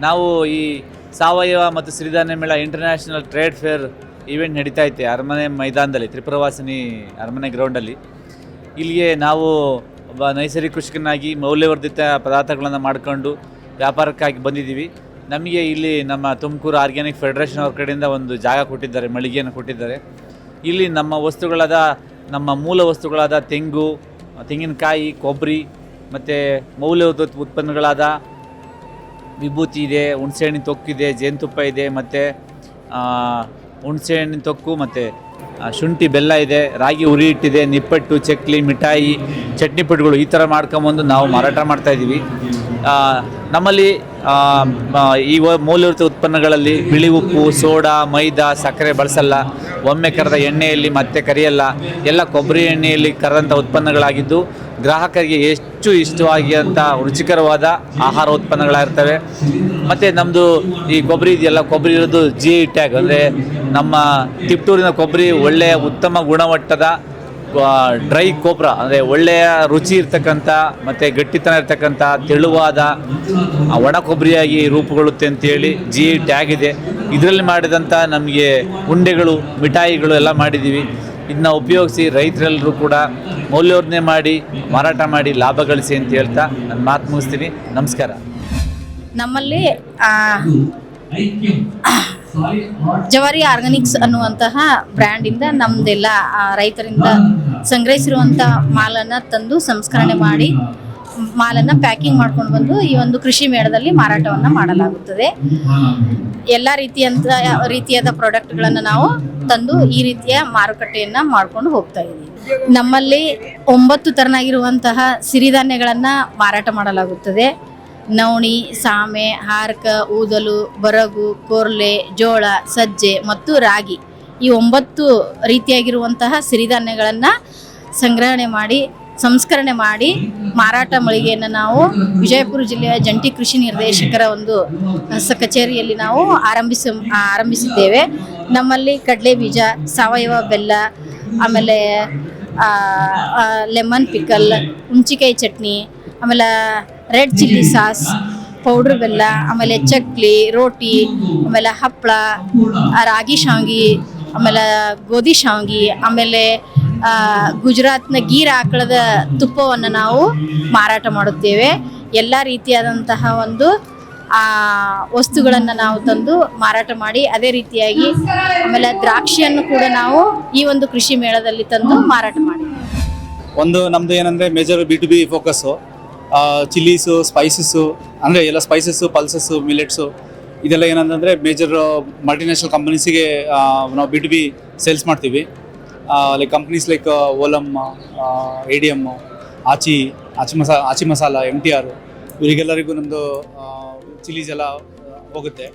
ನಾವು ಈ ಸಾವಯವ ಮತ್ತು ಸಿರಿಧಾನ್ಯ ಮೇಳ ಇಂಟರ್ನ್ಯಾಷನಲ್ ಟ್ರೇಡ್ ಫೇರ್ ಈವೆಂಟ್ ನಡೀತಾ ಐತೆ, ಅರಮನೆ ಮೈದಾನದಲ್ಲಿ, ತ್ರಿಪುರವಾಸಿನಿ ಅರಮನೆ ಗ್ರೌಂಡಲ್ಲಿ ಇಲ್ಲಿಗೆ ನಾವು ಒಬ್ಬ ನೈಸರ್ಗಿಕ ಕೃಷಿಕನಾಗಿ ಮೌಲ್ಯವರ್ಧಿತ ಪದಾರ್ಥಗಳನ್ನು ಮಾಡಿಕೊಂಡು ವ್ಯಾಪಾರಕ್ಕಾಗಿ ಬಂದಿದ್ದೀವಿ. ನಮಗೆ ಇಲ್ಲಿ ನಮ್ಮ ತುಮಕೂರು ಆರ್ಗ್ಯಾನಿಕ್ ಫೆಡರೇಷನ್ ಅವ್ರ ಕಡೆಯಿಂದ ಒಂದು ಜಾಗ ಕೊಟ್ಟಿದ್ದಾರೆ, ಮಳಿಗೆಯನ್ನು ಕೊಟ್ಟಿದ್ದಾರೆ. ಇಲ್ಲಿ ನಮ್ಮ ವಸ್ತುಗಳಾದ, ನಮ್ಮ ಮೂಲ ವಸ್ತುಗಳಾದ ತೆಂಗು, ತೆಂಗಿನಕಾಯಿ, ಕೊಬ್ಬರಿ, ಮತ್ತು ಮೌಲ್ಯವರ್ಧಿತ ಉತ್ಪನ್ನಗಳಾದ ವಿಭೂತಿ ಇದೆ ಹುಣಸೆಹಣ್ಣಿನ ತೊಕ್ಕಿದೆ, ಜೇನುತುಪ್ಪ ಇದೆ, ಮತ್ತು ಹುಣಸೆಹಣ್ಣಿನ ತೊಕ್ಕು, ಮತ್ತು ಶುಂಠಿ ಬೆಲ್ಲ ಇದೆ, ರಾಗಿ ಉರಿ ಇಟ್ಟಿದೆ, ನಿಪ್ಪಟ್ಟು, ಚಕ್ಲಿ, ಮಿಠಾಯಿ, ಚಟ್ನಿ ಪುಡಿಗಳು ಈ ಥರ ಮಾಡ್ಕೊಂಬಂದು ನಾವು ಮಾರಾಟ ಮಾಡ್ತಾಯಿದ್ದೀವಿ ನಮ್ಮಲ್ಲಿ ಈ ಮೂಲವೃತ್ತ ಉತ್ಪನ್ನಗಳಲ್ಲಿ ಬಿಳಿ ಉಪ್ಪು, ಸೋಡಾ, ಮೈದಾ, ಸಕ್ಕರೆ ಬಳಸಲ್ಲ. ಒಮ್ಮೆ ಕರೆದ ಎಣ್ಣೆಯಲ್ಲಿ ಮತ್ತೆ ಕರಿಯಲ್ಲ. ಎಲ್ಲ ಕೊಬ್ಬರಿ ಎಣ್ಣೆಯಲ್ಲಿ ಕರೆದಂಥ ಉತ್ಪನ್ನಗಳಾಗಿದ್ದು ಗ್ರಾಹಕರಿಗೆ ಹೆಚ್ಚು ಇಷ್ಟವಾಗಿರುವಂಥ ರುಚಿಕರವಾದ ಆಹಾರ ಉತ್ಪನ್ನಗಳಾಗಿರ್ತವೆ ಮತ್ತು ನಮ್ಮದು ಈ ಕೊಬ್ಬರಿ ಇದೆಯಲ್ಲ, ಕೊಬ್ಬರಿ ಇರೋದು ಜಿ ಐ ಟ್ಯಾಗ್ ಅಂದರೆ ನಮ್ಮ ತಿಪ್ಟೂರಿನ ಕೊಬ್ಬರಿ ಒಳ್ಳೆಯ ಉತ್ತಮ ಗುಣಮಟ್ಟದ ಡ್ರೈ ಕೊಬ್ಬರ ಅಂದರೆ ಒಳ್ಳೆಯ ರುಚಿ ಇರ್ತಕ್ಕಂಥ, ಮತ್ತು ಗಟ್ಟಿತನ ಇರ್ತಕ್ಕಂಥ, ತೆಳುವಾದ ಒಣ ಕೊಬ್ಬರಿಯಾಗಿ ರೂಪುಗೊಳ್ಳುತ್ತೆ ಅಂತೇಳಿ ಜಿ ಐ ಟ್ಯಾಗ್ ಇದೆ. ಇದರಲ್ಲಿ ಮಾಡಿದಂಥ ನಮಗೆ ಉಂಡೆಗಳು, ಮಿಠಾಯಿಗಳು ಎಲ್ಲ ಮಾಡಿದ್ದೀವಿ. ಇದನ್ನ ಉಪಯೋಗಿಸಿ ರೈತರೆಲ್ಲರೂ ಕೂಡ ಮೌಲ್ಯವರ್ಧನೆ ಮಾಡಿ, ಮಾರಾಟ ಮಾಡಿ, ಲಾಭ ಗಳಿಸಿ ಅಂತ ಹೇಳ್ತಾ ನನ್ನ ಮಾತು ಮುಗಿಸ್ತೀನಿ. ನಮಸ್ಕಾರ. ನಮ್ಮಲ್ಲಿ ಜವಾರಿ ಆರ್ಗಾನಿಕ್ಸ್ ಅನ್ನುವಂತಹ ಬ್ರ್ಯಾಂಡಿಂದ ನಮ್ದೆಲ್ಲ ರೈತರಿಂದ ಸಂಗ್ರಹಿಸಿರುವಂಥ ಮಾಲನ್ನು ತಂದು ಸಂಸ್ಕರಣೆ ಮಾಡಿ ಮಾಲನ್ನು ಪ್ಯಾಕಿಂಗ್ ಮಾಡ್ಕೊಂಡು ಬಂದು ಈ ಒಂದು ಕೃಷಿ ಮೇಳದಲ್ಲಿ ಮಾರಾಟವನ್ನು ಮಾಡಲಾಗುತ್ತದೆ. ಎಲ್ಲ ರೀತಿಯಂತ ರೀತಿಯಾದ ಪ್ರಾಡಕ್ಟ್ಗಳನ್ನು ನಾವು ತಂದು ಈ ರೀತಿಯ ಮಾರುಕಟ್ಟೆಯನ್ನು ಮಾಡ್ಕೊಂಡು ಹೋಗ್ತಾ ಇದ್ದೀವಿ. ನಮ್ಮಲ್ಲಿ ಒಂಬತ್ತು ತರನಾಗಿರುವಂತಹ ಸಿರಿಧಾನ್ಯಗಳನ್ನು ಮಾರಾಟ ಮಾಡಲಾಗುತ್ತದೆ. ನವಣಿ, ಸಾಮೆ, ಹಾರ್ಕ, ಊದಲು, ಬರಗು, ಕೊರ್ಲೆ, ಜೋಳ, ಸಜ್ಜೆ ಮತ್ತು ರಾಗಿ ಈ ಒಂಬತ್ತು ರೀತಿಯಾಗಿರುವಂತಹ ಸಿರಿಧಾನ್ಯಗಳನ್ನು ಸಂಗ್ರಹಣೆ ಮಾಡಿ, ಸಂಸ್ಕರಣೆ ಮಾಡಿ ಮಾರಾಟ ಮಳಿಗೆಯನ್ನು ನಾವು ವಿಜಯಪುರ ಜಿಲ್ಲೆಯ ಜಂಟಿ ಕೃಷಿ ನಿರ್ದೇಶಕರ ಒಂದು ಕಚೇರಿಯಲ್ಲಿ ನಾವು ಆರಂಭಿಸ, ಆರಂಭಿಸಿದ್ದೇವೆ. ನಮ್ಮಲ್ಲಿ ಕಡಲೆ ಬೀಜ, ಸಾವಯವ ಬೆಲ್ಲ, ಆಮೇಲೆ ಲೆಮನ್ ಪಿಕಲ್ ಹುಂಚಿಕಾಯಿ ಚಟ್ನಿ, ಆಮೇಲೆ ರೆಡ್ ಚಿಲ್ಲಿ ಸಾಸ್, ಪೌಡ್ರ್ ಬೆಲ್ಲ, ಆಮೇಲೆ ಚಕ್ಲಿ, ರೋಟಿ, ಆಮೇಲೆ ಹಪ್ಪಳ ರಾಗಿ ಶಾವಿಗೆ, ಆಮೇಲೆ ಗೋಧಿ ಶಾವಿಗೆ, ಆಮೇಲೆ ಗುಜರಾತ್ನ ಗೀರ್ ಆಕಳದ ತುಪ್ಪವನ್ನು ನಾವು ಮಾರಾಟ ಮಾಡುತ್ತೇವೆ. ಎಲ್ಲ ರೀತಿಯಾದಂತಹ ಒಂದು, ಆ, ವಸ್ತುಗಳನ್ನು ನಾವು ತಂದು ಮಾರಾಟ ಮಾಡಿ, ಅದೇ ರೀತಿಯಾಗಿ ಆಮೇಲೆ ದ್ರಾಕ್ಷಿಯನ್ನು ಕೂಡ ನಾವು ಈ ಒಂದು ಕೃಷಿ ಮೇಳದಲ್ಲಿ ತಂದು ಮಾರಾಟ ಮಾಡಿ. ಒಂದು ನಮ್ದು ಏನಂದ್ರೆ major B to B focus chillies spices ಅಂದರೆ ಎಲ್ಲ ಸ್ಪೈಸಸ್ಸು ಪಲ್ಸಸ್ಸು ಮಿಲೆಟ್ಸು ಇದೆಲ್ಲ ಏನಂತಂದರೆ ಮೇಜರ್ ಮಲ್ಟಿನ್ಯಾಷನಲ್ ಕಂಪನೀಸಿಗೆ ನಾವು ಬಿ ಟು ಬಿ ಸೇಲ್ಸ್ ಮಾಡ್ತೀವಿ. Like companies like Olam A D M Aachi Aachi ಮಸಾ Aachi Masala M T R ಇವರಿಗೆಲ್ಲರಿಗೂ ನಮ್ಮದು ಚಿಲೀಸ್ ಎಲ್ಲ ಹೋಗುತ್ತೆ.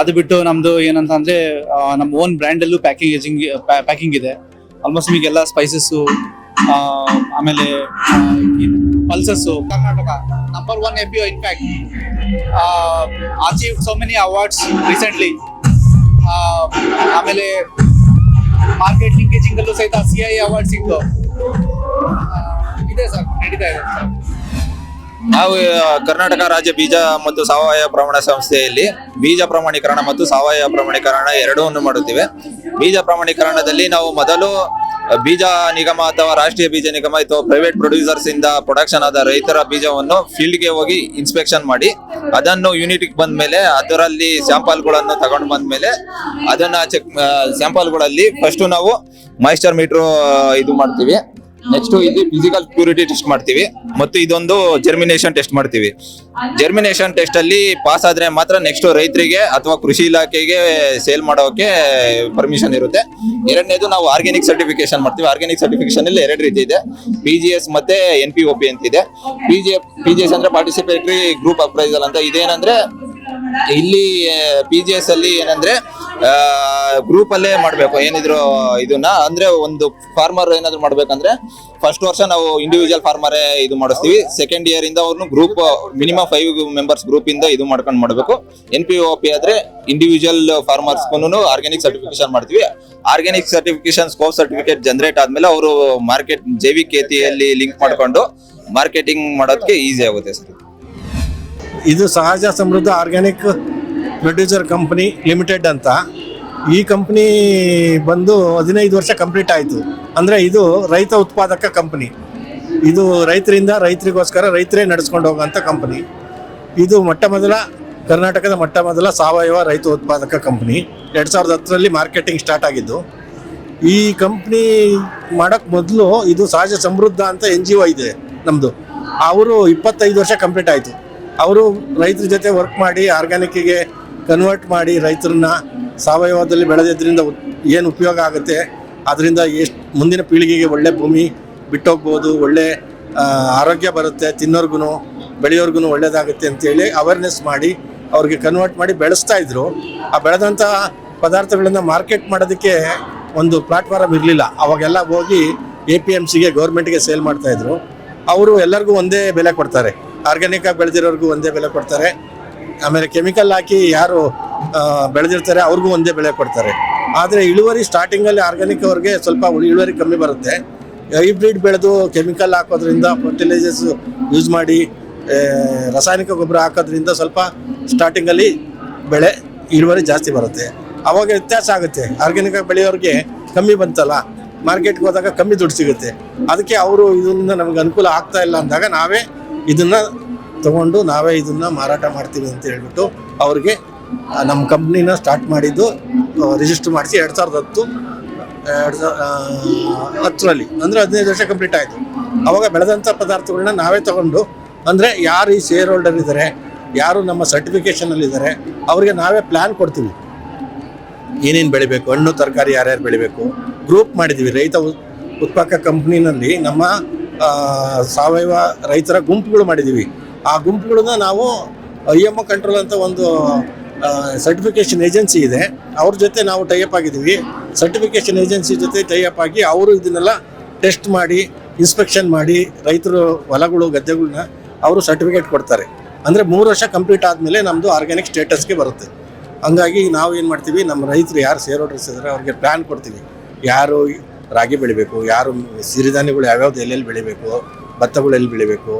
ಅದು ಬಿಟ್ಟು ನಮ್ಮದು ಏನಂತ ಅಂದರೆ ನಮ್ಮ ಓನ್ ಬ್ರ್ಯಾಂಡಲ್ಲೂ ಪ್ಯಾಕಿಂಗ್ ಏಜಿಂಗ್ ಪ್ಯಾಕಿಂಗ್ ಇದೆ. ಆಲ್ಮೋಸ್ಟ್ ನಿಮಗೆಲ್ಲ ಸ್ಪೈಸಸ್ಸು ಆಮೇಲೆ pulses Karnataka number one A P O in fact achieve so many awards recently ಆಮೇಲೆ ಮಾರ್ಕೆಟ್ ಲಿಂಕೇಜಿಂಗ್ ಅಲ್ಲೂ ಸಹಿತ ಸಿ ಐ ಅವಾರ್ಡ್ ಸಿಕ್ತು. ಇದೆ ಸರ್, ನಡೀತಾ ಇದೆ. ನಾವು ಕರ್ನಾಟಕ ರಾಜ್ಯ ಬೀಜ ಮತ್ತು ಸಾವಯವ ಪ್ರಮಾಣ ಸಂಸ್ಥೆಯಲ್ಲಿ ಬೀಜ ಪ್ರಮಾಣೀಕರಣ ಮತ್ತು ಸಾವಯವ ಪ್ರಮಾಣೀಕರಣ ಎರಡೂ ಮಾಡುತ್ತೇವೆ. ಬೀಜ ಪ್ರಮಾಣೀಕರಣದಲ್ಲಿ ನಾವು ಮೊದಲು ಬೀಜ ನಿಗಮ ಅಥವಾ ರಾಷ್ಟ್ರೀಯ ಬೀಜ ನಿಗಮ ಅಥವಾ ಪ್ರೈವೇಟ್ ಪ್ರೊಡ್ಯೂಸರ್ಸ್ ಇಂದ ಪ್ರೊಡಕ್ಷನ್ ಆದ ರೈತರ ಬೀಜವನ್ನು ಫೀಲ್ಡ್ಗೆ ಹೋಗಿ ಇನ್ಸ್ಪೆಕ್ಷನ್ ಮಾಡಿ, ಅದನ್ನು ಯೂನಿಟ್ ಬಂದ ಮೇಲೆ ಅದರಲ್ಲಿ ಸ್ಯಾಂಪಲ್ಗಳನ್ನು ತಗೊಂಡು ಬಂದ ಮೇಲೆ ಅದನ್ನ ಚೆಕ್ ಸ್ಯಾಂಪಲ್ಗಳಲ್ಲಿ ಫಸ್ಟ್ ನಾವು ಮಾಯಿಶ್ಚರ್ ಮೀಟರ್ ಇದು ಮಾಡ್ತೀವಿ. ನೆಕ್ಸ್ಟ್ ಇದು ಫಿಸಿಕಲ್ ಪ್ಯೂರಿಟಿ ಟೆಸ್ಟ್ ಮಾಡ್ತೀವಿ. ಮತ್ತು ಇದೊಂದು ಜರ್ಮಿನೇಷನ್ ಟೆಸ್ಟ್ ಮಾಡ್ತೀವಿ. ಜರ್ಮಿನೇಷನ್ ಟೆಸ್ಟ್ ಅಲ್ಲಿ ಪಾಸ್ ಆದ್ರೆ ಮಾತ್ರ ನೆಕ್ಸ್ಟ್ ರೈತರಿಗೆ ಅಥವಾ ಕೃಷಿ ಇಲಾಖೆಗೆ ಸೇಲ್ ಮಾಡೋಕೆ ಪರ್ಮಿಷನ್ ಇರುತ್ತೆ. ಎರಡನೇದು ನಾವು ಆರ್ಗ್ಯಾನಿಕ್ ಸರ್ಟಿಫಿಕೇಶನ್ ಮಾಡ್ತೀವಿ. ಆರ್ಗ್ಯಾನಿಕ್ ಸರ್ಟಿಫಿಕೇಶನ್ ಅಲ್ಲಿ ಎರಡು ರೀತಿ ಇದೆ. ಪಿ ಜಿ ಎಸ್ ಮತ್ತೆ ಎನ್ ಪಿ ಒ ಪಿ ಅಂತ ಇದೆ. P G P G S ಅಂದ್ರೆ ಪಾರ್ಟಿಸಿಪೇಟರಿ ಗ್ರೂಪ್ ಅಪ್ರೈಸಲ್ ಅಂತ. ಇದೇನಂದ್ರೆ ಇಲ್ಲಿ ಪಿ ಜಿ ಎಸ್ ಅಲ್ಲಿ ಏನಂದ್ರೆ ಗ್ರೂಪ್ ಅಲ್ಲೇ ಮಾಡ್ಬೇಕು. ಏನಿದ್ರು, ಇದನ್ನ, ಅಂದ್ರೆ ಒಂದು ಫಾರ್ಮರ್ ಏನಾದ್ರು ಮಾಡ್ಬೇಕಂದ್ರೆ ಫಸ್ಟ್ ವರ್ಷ ನಾವು ಇಂಡಿವಿಜುವಲ್ ಫಾರ್ಮರೇ ಇದು ಮಾಡಿಸ್ತೀವಿ. ಸೆಕೆಂಡ್ ಇಯರ್ ಇಂದ ಅವ್ರನ್ನು group minimum five members group ಇಂದ ಇದು ಮಾಡ್ಕೊಂಡು ಮಾಡಬೇಕು. ಎನ್ ಪಿ ಒ ಪಿ ಆದ್ರೆ ಇಂಡಿವಿಜುವಲ್ ಫಾರ್ಮರ್ಸ್ ಆರ್ಗ್ಯಾನಿಕ್ ಸರ್ಟಿಫಿಕೇಶನ್ ಮಾಡ್ತೀವಿ. Organic certification scope certificate generate ಆದ್ಮೇಲೆ ಅವರು ಮಾರ್ಕೆಟ್ ಜೈವಿಕ ಖೇತಿಯಲ್ಲಿ ಲಿಂಕ್ ಮಾಡ್ಕೊಂಡು ಮಾರ್ಕೆಟಿಂಗ್ ಮಾಡೋದಕ್ಕೆ ಈಸಿ ಆಗುತ್ತೆ ಸರ್. ಇದು ಸಹಜ ಸಮೃದ್ಧ ಆರ್ಗ್ಯಾನಿಕ್ ಪ್ರೊಡ್ಯೂಸರ್ ಕಂಪ್ನಿ ಲಿಮಿಟೆಡ್ ಅಂತ. ಈ ಕಂಪ್ನಿ ಬಂದು ಹದಿನೈದು ವರ್ಷ ಕಂಪ್ಲೀಟ್ ಆಯಿತು. ಅಂದರೆ ಇದು ರೈತ ಉತ್ಪಾದಕ ಕಂಪ್ನಿ ಇದು ರೈತರಿಂದ ರೈತರಿಗೋಸ್ಕರ ರೈತರೇ ನಡೆಸ್ಕೊಂಡು ಹೋಗೋಂಥ ಕಂಪ್ನಿ ಇದು ಮೊಟ್ಟ ಮೊದಲ ಕರ್ನಾಟಕದ ಮೊಟ್ಟ ಮೊದಲ ಸಾವಯವ ರೈತ ಉತ್ಪಾದಕ ಕಂಪ್ನಿ ಎರಡು ಸಾವಿರದ ಹತ್ತರಲ್ಲಿ ಮಾರ್ಕೆಟಿಂಗ್ ಸ್ಟಾರ್ಟ್ ಆಗಿದ್ದು. ಈ ಕಂಪ್ನಿ ಮಾಡೋಕ್ಕೆ ಮೊದಲು ಇದು ಸಹಜ ಸಮೃದ್ಧ ಅಂತ ಎನ್ ಜಿ ಒ ಇದೆ ನಮ್ಮದು ಅವರು ಇಪ್ಪತ್ತೈದು ವರ್ಷ ಕಂಪ್ಲೀಟ್ ಆಯಿತು. ಅವರು ರೈತರ ಜೊತೆ ವರ್ಕ್ ಮಾಡಿ ಆರ್ಗ್ಯಾನಿಕ್ಕಿಗೆ ಕನ್ವರ್ಟ್ ಮಾಡಿ ರೈತರನ್ನ ಸಾವಯವದಲ್ಲಿ ಬೆಳೆದಿದ್ದರಿಂದ ಏನು ಉಪಯೋಗ ಆಗುತ್ತೆ? ಅದರಿಂದ ಎಷ್ಟು, ಮುಂದಿನ ಪೀಳಿಗೆಗೆ ಒಳ್ಳೆ ಭೂಮಿ ಬಿಟ್ಟೋಗ್ಬೋದು, ಒಳ್ಳೆ ಆರೋಗ್ಯ ಬರುತ್ತೆ ತಿನ್ನೋರ್ಗು ಬೆಳೆಯೋರ್ಗು ಒಳ್ಳೇದಾಗುತ್ತೆ ಅಂತೇಳಿ ಅವೇರ್ನೆಸ್ ಮಾಡಿ ಅವ್ರಿಗೆ ಕನ್ವರ್ಟ್ ಮಾಡಿ ಬೆಳೆಸ್ತಾ ಇದ್ರು. ಆ ಬೆಳೆದಂಥ ಪದಾರ್ಥಗಳನ್ನ ಮಾರ್ಕೆಟ್ ಮಾಡೋದಕ್ಕೆ ಒಂದು ಪ್ಲಾಟ್ಫಾರಮ್ ಇರಲಿಲ್ಲ. ಅವಾಗೆಲ್ಲ ಹೋಗಿ ಎ ಪಿ ಎಂ ಸಿಗೆ ಗೌರ್ಮೆಂಟ್ಗೆ ಸೇಲ್ ಮಾಡ್ತಾಯಿದ್ರು ಅವರು ಎಲ್ಲರಿಗೂ ಒಂದೇ ಬೆಲೆ ಕೊಡ್ತಾರೆ. ಆರ್ಗ್ಯಾನಿಕ್ ಆಗಿ ಬೆಳೆದಿರೋರ್ಗೂ ಒಂದೇ ಬೆಲೆ ಕೊಡ್ತಾರೆ. ಆಮೇಲೆ ಕೆಮಿಕಲ್ ಹಾಕಿ ಯಾರು ಬೆಳೆದಿರ್ತಾರೆ, ಅವ್ರಿಗೂ ಒಂದೇ ಬೆಳೆ ಕೊಡ್ತಾರೆ. ಆದರೆ ಇಳುವರಿ ಸ್ಟಾರ್ಟಿಂಗಲ್ಲಿ ಆರ್ಗ್ಯಾನಿಕ್ ಅವ್ರಿಗೆ ಸ್ವಲ್ಪ ಇಳುವರಿ ಕಮ್ಮಿ ಬರುತ್ತೆ. ಹೈಬ್ರಿಡ್ ಬೆಳೆದು ಕೆಮಿಕಲ್ ಹಾಕೋದ್ರಿಂದ ಫರ್ಟಿಲೈಸರ್ಸ್ ಯೂಸ್ ಮಾಡಿ ರಾಸಾಯನಿಕ ಗೊಬ್ಬರ ಹಾಕೋದ್ರಿಂದ ಸ್ವಲ್ಪ ಸ್ಟಾರ್ಟಿಂಗಲ್ಲಿ ಬೆಳೆ ಇಳುವರಿ ಜಾಸ್ತಿ ಬರುತ್ತೆ. ಅವಾಗ ವ್ಯತ್ಯಾಸ ಆಗುತ್ತೆ. ಆರ್ಗ್ಯಾನಿಕ್ ಬೆಳೆಯೋರಿಗೆ ಕಮ್ಮಿ ಬಂತಲ್ಲ ಮಾರ್ಕೆಟ್ಗೆ ಹೋದಾಗ ಕಮ್ಮಿ ದುಡ್ಡು ಸಿಗುತ್ತೆ. ಅದಕ್ಕೆ ಅವರು ಇದರಿಂದ ನಮಗೆ ಅನುಕೂಲ ಆಗ್ತಾ ಇಲ್ಲ ಅಂದಾಗ ನಾವೇ ಇದನ್ನ ತಗೊಂಡು ನಾವೇ ಇದನ್ನ ಮಾರಾಟ ಮಾಡ್ತೀವಿ ಅಂತ ಹೇಳ್ಬಿಟ್ಟು ಅವ್ರಿಗೆ ನಮ್ಮ ಕಂಪ್ನಿನ ಸ್ಟಾರ್ಟ್ ಮಾಡಿದ್ದು ರಿಜಿಸ್ಟರ್ ಮಾಡಿಸಿ ಎರಡು ಸಾವಿರದ ಹತ್ತು ಎರಡು ಸಾವಿರ ಹತ್ತರಲ್ಲಿ. ಅಂದರೆ ಹದಿನೈದು ವರ್ಷ ಕಂಪ್ಲೀಟ್ ಆಯಿತು. ಅವಾಗ ಬೆಳೆದಂಥ ಪದಾರ್ಥಗಳನ್ನ ನಾವೇ ತಗೊಂಡು, ಅಂದರೆ ಯಾರು ಈ ಶೇರ್ ಹೋಲ್ಡರ್ ಇದ್ದಾರೆ ಯಾರು ನಮ್ಮ ಸರ್ಟಿಫಿಕೇಷನಲ್ಲಿ ಇದ್ದಾರೆ ಅವ್ರಿಗೆ ನಾವೇ ಪ್ಲ್ಯಾನ್ ಕೊಡ್ತೀವಿ. ಏನೇನು ಬೆಳಿಬೇಕು, ಹಣ್ಣು, ತರಕಾರಿ ಯಾರ್ಯಾರು ಬೆಳಿಬೇಕು ಗ್ರೂಪ್ ಮಾಡಿದ್ದೀವಿ ರೈತ ಉತ್- ಉತ್ಪಾದಕ ಕಂಪ್ನಿನಲ್ಲಿ ನಮ್ಮ ಸಾವಯವ ರೈತರ ಗುಂಪುಗಳು ಮಾಡಿದ್ದೀವಿ ಆ ಗುಂಪುಗಳನ್ನ ನಾವು ಐ ಎಂ ಕಂಟ್ರೋಲ್ ಅಂತ ಒಂದು ಸರ್ಟಿಫಿಕೇಶನ್ ಏಜೆನ್ಸಿ ಇದೆ. ಅವ್ರ ಜೊತೆ ನಾವು ಟೈಅಪ್ ಆಗಿದ್ದೀವಿ. ಸರ್ಟಿಫಿಕೇಶನ್ ಏಜೆನ್ಸಿ ಜೊತೆ ಟೈಅಪ್ ಆಗಿ ಅವರು ಇದನ್ನೆಲ್ಲ ಟೆಸ್ಟ್ ಮಾಡಿ ಇನ್ಸ್ಪೆಕ್ಷನ್ ಮಾಡಿ, ರೈತರು ಹೊಲಗಳು ಗದ್ದೆಗಳನ್ನ ಅವರು ಸರ್ಟಿಫಿಕೇಟ್ ಕೊಡ್ತಾರೆ. ಅಂದರೆ ಮೂರು ವರ್ಷ ಕಂಪ್ಲೀಟ್ ಆದಮೇಲೆ ನಮ್ಮದು ಆರ್ಗ್ಯಾನಿಕ್ ಸ್ಟೇಟಸ್ಗೆ ಬರುತ್ತೆ. ಹಂಗಾಗಿ ನಾವು ಏನು ಮಾಡ್ತೀವಿ ನಮ್ಮ ರೈತರು ಯಾರು ಶೇರ್ ಹೋಲ್ಡರ್ಸ್ ಇದ್ದಾರೆ ಅವ್ರಿಗೆ ಪ್ಲ್ಯಾನ್ ಕೊಡ್ತೀವಿ. ಯಾರು ರಾಗಿ ಬೆಳಿಬೇಕು, ಯಾರು ಸಿರಿಧಾನ್ಯಗಳು ಯಾವ್ಯಾವ್ದು ಎಲ್ಲೆಲ್ಲಿ ಬೆಳಿಬೇಕು, ಭತ್ತಗಳು ಎಲ್ಲಿ ಬೆಳಿಬೇಕು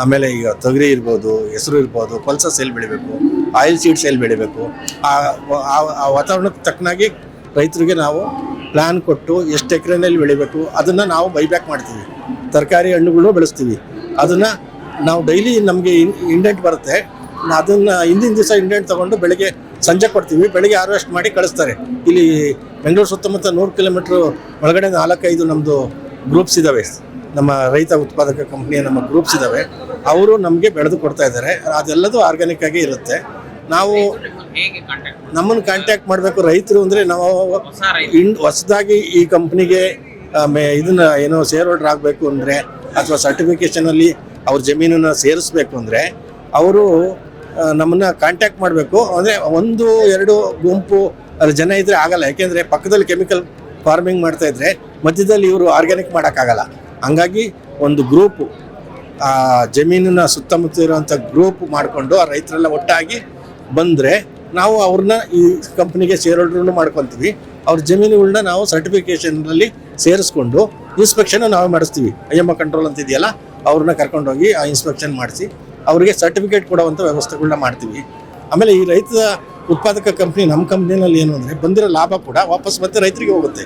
ಆಮೇಲೆ ಈಗ ತೊಗರಿ ಇರ್ಬೋದು, ಹೆಸರು ಇರ್ಬೋದು ಪಲ್ಸಸ್ ಸೇಲ್ ಬೆಳಿಬೇಕು ಆಯಿಲ್ ಸೀಡ್ಸ್ ಸೇಲ್ ಬೆಳಿಬೇಕು. ಆ ವಾತಾವರಣಕ್ಕೆ ತಕ್ಕನಾಗಿ ರೈತರಿಗೆ ನಾವು ಪ್ಲ್ಯಾನ್ ಕೊಟ್ಟು ಎಷ್ಟು ಎಕರೆನಲ್ಲಿ ಬೆಳಿಬೇಕು, ಅದನ್ನು ನಾವು ಬೈಬ್ಯಾಕ್ ಮಾಡ್ತೀವಿ. ತರಕಾರಿ ಹಣ್ಣುಗಳು ಬೆಳೆಸ್ತೀವಿ. ಅದನ್ನು ನಾವು ಡೈಲಿ ನಮಗೆ ಇಂಡೆಂಟ್ ಬರುತ್ತೆ. ಅದನ್ನು ಹಿಂದಿನ ದಿವಸ ಇಂಡೆಂಟ್ ತೊಗೊಂಡು ಬೆಳಗ್ಗೆ ಸಂಜೆ ಕೊಡ್ತೀವಿ. ಬೆಳಗ್ಗೆ ಹಾರ್ವೆಸ್ಟ್ ಮಾಡಿ ಕಳಿಸ್ತಾರೆ. ಇಲ್ಲಿ ಬೆಂಗಳೂರು ಸುತ್ತಮುತ್ತ ನೂರು ಕಿಲೋಮೀಟ್ರ್ ಒಳಗಡೆ ನಾಲ್ಕೈದು ನಮ್ಮದು ಗ್ರೂಪ್ಸ್ ಇದ್ದಾವೆ ನಮ್ಮ ರೈತ ಉತ್ಪಾದಕ ಕಂಪ್ನಿಯ ನಮ್ಮ ಗ್ರೂಪ್ಸ್ ಇದ್ದಾವೆ ಅವರು ನಮಗೆ ಬೆಳೆದು ಕೊಡ್ತಾ ಇದ್ದಾರೆ. ಅದೆಲ್ಲದೂ ಆರ್ಗ್ಯಾನಿಕ್ ಆಗಿ ಇರುತ್ತೆ. ನಾವು ನಮ್ಮನ್ನು ಕಾಂಟ್ಯಾಕ್ಟ್ ಮಾಡಬೇಕು ರೈತರು ಅಂದರೆ ನಾವು ಇಂಡ್ ಹೊಸದಾಗಿ ಈ ಕಂಪ್ನಿಗೆ ಇದನ್ನ ಏನೋ ಶೇರ್ ಹೋಲ್ಡರ್ ಆಗಬೇಕು ಅಂದರೆ ಅಥವಾ ಸರ್ಟಿಫಿಕೇಷನಲ್ಲಿ ಅವ್ರ ಜಮೀನನ್ನು ಸೇರಿಸ್ಬೇಕು ಅಂದರೆ ಅವರು ನಮ್ಮನ್ನ ಕಾಂಟ್ಯಾಕ್ಟ್ ಮಾಡಬೇಕು. ಅಂದರೆ ಒಂದು, ಎರಡು ಗುಂಪು ಜನ ಇದ್ರೆ ಆಗಲ್ಲ. ಯಾಕೆಂದರೆ ಪಕ್ಕದಲ್ಲಿ ಕೆಮಿಕಲ್ ಫಾರ್ಮಿಂಗ್ ಮಾಡ್ತಾ ಇದ್ರೆ ಮಧ್ಯದಲ್ಲಿ ಇವರು ಆರ್ಗ್ಯಾನಿಕ್ ಮಾಡೋಕ್ಕಾಗಲ್ಲ. ಹಂಗಾಗಿ ಒಂದು ಗ್ರೂಪು ಆ, ಜಮೀನಿನ ಸುತ್ತಮುತ್ತ ಇರುವಂಥ ಗ್ರೂಪ್ ಮಾಡಿಕೊಂಡು ಆ ರೈತರೆಲ್ಲ ಒಟ್ಟಾಗಿ ಬಂದರೆ ನಾವು ಅವ್ರನ್ನ ಈ ಕಂಪ್ನಿಗೆ ಶೇರ್ ಹೋಲ್ಡ್ರೂ ಮಾಡ್ಕೊತೀವಿ. ಅವ್ರ ಜಮೀನುಗಳನ್ನ ನಾವು ಸರ್ಟಿಫಿಕೇಷನಲ್ಲಿ ಸೇರಿಸ್ಕೊಂಡು ಇನ್ಸ್ಪೆಕ್ಷನ್ ನಾವೇ ಮಾಡಿಸ್ತೀವಿ. ಅಯ್ಯಮ್ಮ ಕಂಟ್ರೋಲ್ ಅಂತ ಇದೆಯಲ್ಲ, ಅವ್ರನ್ನ ಕರ್ಕೊಂಡೋಗಿ ಆ ಇನ್ಸ್ಪೆಕ್ಷನ್ ಮಾಡಿಸಿ ಅವರಿಗೆ ಸರ್ಟಿಫಿಕೇಟ್ ಕೊಡುವಂಥ ವ್ಯವಸ್ಥೆಗಳನ್ನ ಮಾಡ್ತೀವಿ. ಆಮೇಲೆ ಈ ರೈತ ಉತ್ಪಾದಕ ಕಂಪ್ನಿ ನಮ್ಮ ಕಂಪ್ನಿನಲ್ಲಿ ಏನು ಅಂದರೆ ಬಂದಿರೋ ಲಾಭ ಕೂಡ ವಾಪಸ್ ಮತ್ತೆ ರೈತರಿಗೆ ಹೋಗುತ್ತೆ.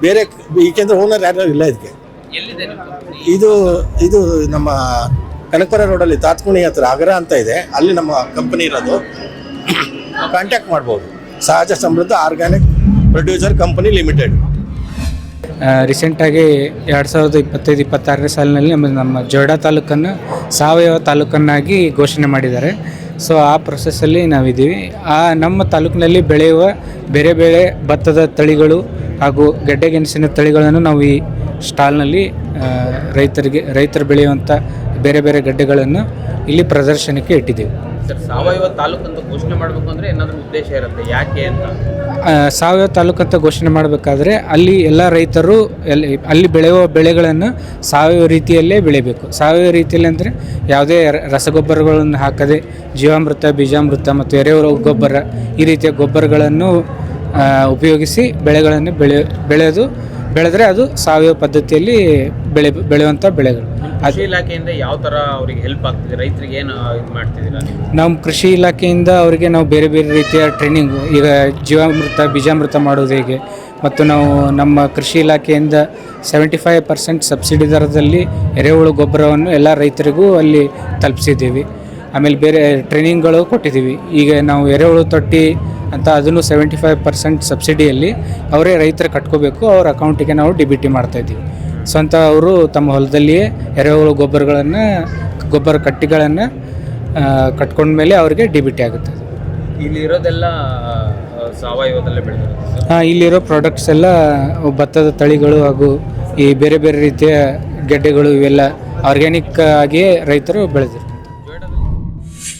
ಬೇರೆ ಏಕೆಂದರೆ ಓನರ್ ಯಾರ್ಯಾರು ಇಲ್ಲ ಇದಕ್ಕೆ. ಇದು ಇದು ನಮ್ಮ ಕನಕಪುರ ರೋಡಲ್ಲಿ ತಾತ್ಕುಣಿ ಹತ್ರ ಅಗರ ಅಂತ ಇದೆ. ಅಲ್ಲಿ ನಮ್ಮ ಕಂಪನಿ ಇರೋದು. ಕಾಂಟ್ಯಾಕ್ಟ್ ಮಾಡ್ಬೋದು. ಸಹಜ ಸಮೃದ್ಧ ಆರ್ಗ್ಯಾನಿಕ್ ಪ್ರೊಡ್ಯೂಸರ್ ಕಂಪನಿ ಲಿಮಿಟೆಡ್ ರೀಸೆಂಟಾಗಿ ಎರಡು ಸಾವಿರದ ಇಪ್ಪತ್ತೈದು ಇಪ್ಪತ್ತಾರನೇ ಸಾಲಿನಲ್ಲಿ ನಮ್ಮ ನಮ್ಮ ಜೋಡಾ ತಾಲೂಕನ್ನು ಸಾವಯವ ತಾಲೂಕನ್ನಾಗಿ ಘೋಷಣೆ ಮಾಡಿದ್ದಾರೆ. ಸೊ ಆ ಪ್ರೊಸೆಸ್ಸಲ್ಲಿ ನಾವಿದ್ದೀವಿ. ಆ ನಮ್ಮ ತಾಲೂಕಿನಲ್ಲಿ ಬೆಳೆಯುವ ಬೇರೆ ಬೇರೆ ಭತ್ತದ ತಳಿಗಳು ಹಾಗೂ ಗೆಡ್ಡೆ ಗೆಣಸಿನ ತಳಿಗಳನ್ನು ನಾವು ಈ ಸ್ಟಾಲ್ನಲ್ಲಿ ರೈತರಿಗೆ ರೈತರು ಬೆಳೆಯುವಂಥ ಬೇರೆ ಬೇರೆ ಗಡ್ಡೆಗಳನ್ನು ಇಲ್ಲಿ ಪ್ರದರ್ಶನಕ್ಕೆ ಇಟ್ಟಿದ್ದೀವಿ. ಸರ್ ಸಾವಯವ ತಾಲೂಕು ಅಂತ ಘೋಷಣೆ ಮಾಡಬೇಕು ಅಂದರೆ ಏನಾದರೂ ಉದ್ದೇಶ ಇರುತ್ತೆ? ಯಾಕೆ ಅಂತ? ಸಾವಯವ ತಾಲೂಕು ಅಂತ ಘೋಷಣೆ ಮಾಡಬೇಕಾದ್ರೆ ಅಲ್ಲಿ ಎಲ್ಲ ರೈತರು ಎಲ್ಲಿ ಅಲ್ಲಿ ಬೆಳೆಯುವ ಬೆಳೆಗಳನ್ನು ಸಾವಯವ ರೀತಿಯಲ್ಲೇ ಬೆಳಿಬೇಕು. ಸಾವಯವ ರೀತಿಯಲ್ಲಿ ಅಂದರೆ ಯಾವುದೇ ರಸಗೊಬ್ಬರಗಳನ್ನು ಹಾಕದೆ ಜೀವಾಮೃತ ಬೀಜಾಮೃತ ಮತ್ತು ಎರೆಹುಳ ಗೊಬ್ಬರ ಈ ರೀತಿಯ ಗೊಬ್ಬರಗಳನ್ನು ಉಪಯೋಗಿಸಿ ಬೆಳೆಗಳನ್ನು ಬೆಳೆ ಬೆಳೆದು ಬೆಳೆದರೆ ಅದು ಸಾವಯವ ಪದ್ಧತಿಯಲ್ಲಿ ಬೆಳೆ ಬೆಳೆಯುವಂಥ ಬೆಳೆಗಳು. ಕೃಷಿ ಇಲಾಖೆಯಿಂದ ಯಾವ ತರ ಅವರಿಗೆ ಹೆಲ್ಪ್ ಆಗ್ತಿದೆ? ರೈತರಿಗೆ ಏನು ಇದು ಮಾಡ್ತಿದ್ದೀರಾ? ನೀವು ನಮ್ಮ ಕೃಷಿ ಇಲಾಖೆಯಿಂದ ಅವರಿಗೆ ನಾವು ಬೇರೆ ಬೇರೆ ರೀತಿಯ ಟ್ರೈನಿಂಗ್ ಈಗ ಜೀವಾಮೃತ ಬೀಜಾಮೃತ ಮಾಡೋದು ಹೇಗೆ? ಮತ್ತು ನಾವು ನಮ್ಮ ಕೃಷಿ ಇಲಾಖೆಯಿಂದ ಸೆವೆಂಟಿ ಫೈವ್ ಪರ್ಸೆಂಟ್ ಸಬ್ಸಿಡಿ ದರದಲ್ಲಿ ಎರೆಹುಳು ಗೊಬ್ಬರವನ್ನು ಎಲ್ಲ ರೈತರಿಗೂ ಅಲ್ಲಿ ತಲುಪಿಸಿದ್ದೀವಿ. ಆಮೇಲೆ ಬೇರೆ ಟ್ರೈನಿಂಗ್ಗಳು ಕೊಟ್ಟಿದ್ದೀವಿ. ಈಗ ನಾವು ಎರೆಹುಳು ತೊಟ್ಟಿ ಅಂತ ಅದನ್ನು ಸೆವೆಂಟಿ ಫೈವ್ ಪರ್ಸೆಂಟ್ ಸಬ್ಸಿಡಿಯಲ್ಲಿ ಅವರೇ ರೈತರು ಕಟ್ಕೋಬೇಕು ಅವ್ರ ಅಕೌಂಟಿಗೆ ನಾವು ಡಿ ಬಿ ಟಿ ಮಾಡ್ತಾಯಿದ್ದೀವಿ ಸ್ವಂತ ಅವರು ತಮ್ಮ ಹೊಲದಲ್ಲಿಯೇ ಎರೆಹುಳು ಗೊಬ್ಬರಗಳನ್ನು ಗೊಬ್ಬರ ಕಟ್ಟಿಗಳನ್ನು ಕಟ್ಕೊಂಡ್ಮೇಲೆ ಅವರಿಗೆ ಡಿ ಬಿ ಟಿ ಆಗುತ್ತೆ. ಇಲ್ಲಿರೋದೆಲ್ಲ ಸಾವಯವದಲ್ಲೇ ಬೆಳೆದಿರುತ್ತೆ ಹಾಂ ಇಲ್ಲಿರೋ ಪ್ರಾಡಕ್ಟ್ಸ್ ಎಲ್ಲ ಭತ್ತದ ತಳಿಗಳು ಹಾಗೂ ಈ ಬೇರೆ ಬೇರೆ ರೀತಿಯ ಗೆಡ್ಡೆಗಳು ಇವೆಲ್ಲ ಆರ್ಗ್ಯಾನಿಕ್ ಆಗಿಯೇ ರೈತರು ಬೆಳೆದಿರು